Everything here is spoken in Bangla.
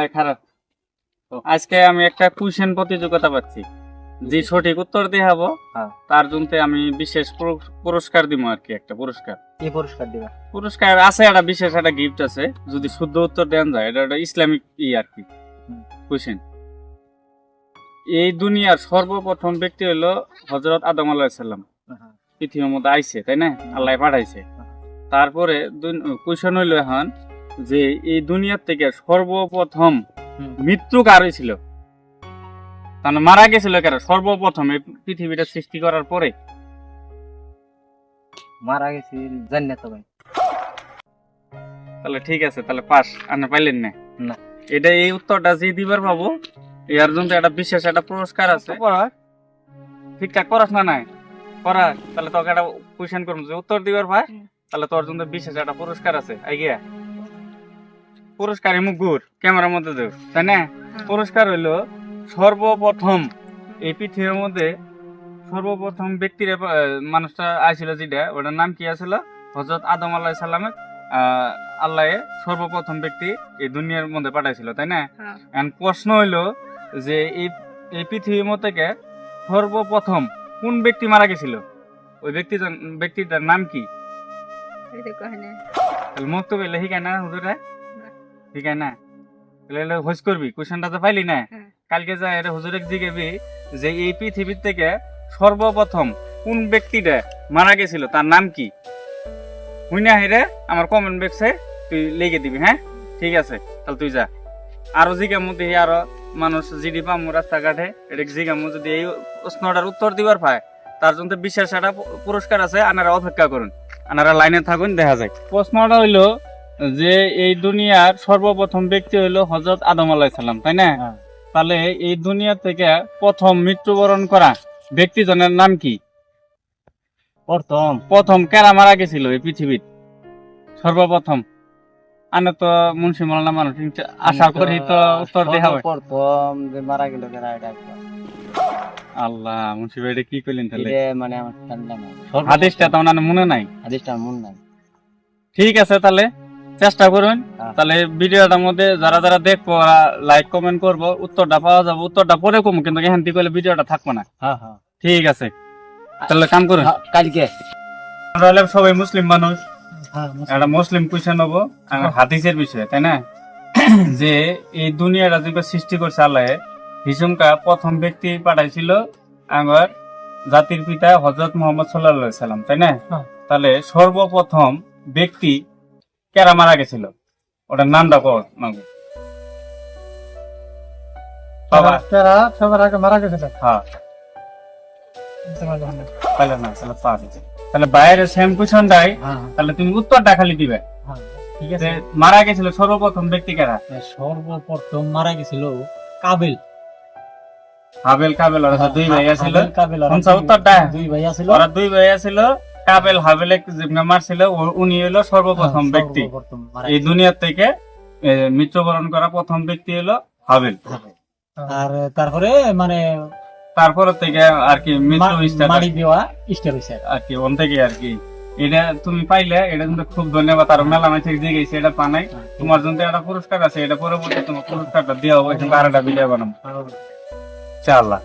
এই খারাপ। আজকে আমি একটা কুইশন প্রতিযোগিতা পাচ্ছি। যে সঠিক উত্তর দিয়ে হব হ্যাঁ। তার জন্য আমি বিশেষ পুরস্কার দিব আর কি একটা পুরস্কার। কি পুরস্কার দিবা? পুরস্কার আছে একটা বিশেষ একটা গিফট আছে। যদি শুদ্ধ উত্তর দেন যায় এটা একটা ইসলামিক ই আর কি। কুইশন। এই দুনিয়ার সর্বপ্রথম ব্যক্তি হলো হজরত আদম আলাহিসাল্লাম পৃথিবীর মধ্যে আইছে তাই না? আল্লাহ পাঠাইছে। তারপরে কুইশন হইল এখন যে এই দুনিয়ার থেকে সর্বপ্রথম। মৃত্যু কার হয়েছিল তাহলে মারা গেছিল কারা সর্বপ্রথম এই পৃথিবীটা সৃষ্টি করার পরে। মারা গেছি জানি তো ভাই তাহলে ঠিক আছে তাহলে পাস। আপনি পাইলেন না? না। এটা এই উত্তরটা যে দিবার পাবো এর জন্য একটা বিশেষ একটা পুরস্কার আছে। ঠিকঠাক করাস না নাই? করা তাহলে তোকে একটা কোয়েশ্চেন করব যে উত্তর দিবার ভাই? তাহলে তোর জন্য বিশেষ একটা পুরস্কার আছে আই গিয়া। পুরস্কার মুখ গুড় ক্যামেরার মধ্যে দেব তাই না? পুরস্কার হইল সর্বপ্রথম এই পৃথিবীর মধ্যে সর্বপ্রথম ব্যক্তির মানুষটা আইছিল যেটা ওটার নাম কি আছিল? হজরত আদম আল্লাহ সাল্লামে আল্লাহ সর্বপ্রথম ব্যক্তি এই দুনিয়ার মধ্যে পাঠাইছিল তাই না? হ্যাঁ। এখন প্রশ্ন হইল যে এই এই পৃথিবীর মধ্যে সর্বপ্রথম কোন ব্যক্তি মারা গেছিল? ওই ব্যক্তি ব্যক্তিটার নাম কি? পেলে শিখায় না হুজুরে? না। শিখায় না? তাহলে এলে হোস করবি কোশ্চেনটা তো পাইলি না। হ্যাঁ। কালকে যা এটা হুজুরে জিগেবি যে এই পৃথিবীর থেকে সর্বপ্রথম কোন ব্যক্তিটা মারা গেছিল তার নাম কি? হুই না হেরে আমার কমেন্ট বক্সে তুই লিখে দিবি হ্যাঁ? ঠিক আছে তাহলে তুই যা। আরও জিগামু দেখি আরও মানুষ জিডি পামু রাস্তাঘাটে এটা জিগামু যদি এই প্রশ্নটার উত্তর দিবার পায় তার জন্য বিশেষ একটা পুরস্কার আছে আনারা অপেক্ষা করুন আনারা লাইনে থাকুন দেখা যায় প্রশ্নটা হইল যে এই দুনিয়ার সর্বপ্রথম ব্যক্তি হইল হজরত আদম আলাইসাল্লাম তাই না? হ্যাঁ। তাহলে এই দুনিয়া থেকে প্রথম মৃত্যুবরণ করা ব্যক্তিজনের নাম কি? প্রথম। প্রথম কেরা মারা গেছিল এই পৃথিবীর? সর্বপ্রথম। তো মুন্সি মানুষ আশা করি তো উত্তর দেওয়া হবে। প্রথম যে মারা গেল কেরা এটা আল্লাহ মুন্সি ভাই এটা কি করলেন তাহলে? মানে আমার হাদিসটা তো মনে নাই। হাদিসটা মন নাই। ঠিক আছে তাহলে। চেষ্টা করুন। হ্যাঁ। তাহলে ভিডিওটার মধ্যে যারা যারা দেখব লাইক কমেন্ট করব। উত্তরটা পাওয়া যাবে উত্তরটা পরে কম কিন্তু এখান থেকে করলে ভিডিওটা থাকবে না। হ্যাঁ হ্যাঁ। ঠিক আছে। তাহলে কাম করুন। কালকে। আমরা হলাম সবাই মুসলিম মানুষ। একটা মুসলিম কুইশন হব আর হাদিসের বিষয়ে তাই না? যে এই দুনিয়াটা যে সৃষ্টি করছে আল্লাহ হিসুমকা প্রথম ব্যক্তি পাঠাইছিল আমার জাতির পিতা হজরত মোহাম্মদ সাল্লাহ সাল্লাম তাই না। তাহলে সর্বপ্রথম ব্যক্তি কেরা মারা গেছিল? ওটার নামটা কর মাগো বাবা। তারা সবার আগে মারা গেছিল? হ্যাঁ। তাহলে না তাহলে পাওয়া গেছে তাহলে বাইরের সেম কুইশনটাই তাহলে তুমি উত্তরটা খালি দিবে। হ্যাঁ ঠিক আছে। মারা গেছিল সর্বপ্রথম ব্যক্তি কেরা? সর্বপ্রথম মারা গেছিল কাবিল। হাবেল কাবেল ওরা দুই ভাইয়া ছিল কাবিল ওরা কোনটা দুই- উত্তরটা? দুই ভাইয়া ছিল ওরা দুই ভাইয়া ছিল কাবেল হাবেলে যেমন মারছিল ও- উনি হলো সর্বপ্রথম হ্যাঁ, ব্যক্তি। এই দুনিয়ার থেকে মৃত্যুবরণ করা প্রথম ব্যক্তি হলো হাবেল। আর তারপরে মানে তারপর থেকে আর কি মৃত্যু মারি দেওয়া স্টার হয়েছে। আর কি ওন থেকে আর কি। এটা তুমি পাইলে এটা কিন্তু খুব ধন্যবাদ। আর মেলা মাই থেকে দিয়ে গেছে এটা পানাই। তোমার জন্য একটা পুরস্কার আছে এটা পরবর্তী তোমার পুরস্কারটা দেওয়া হবে কিন্তু আর একটা ভিডিও বানাবো চাল্লাহ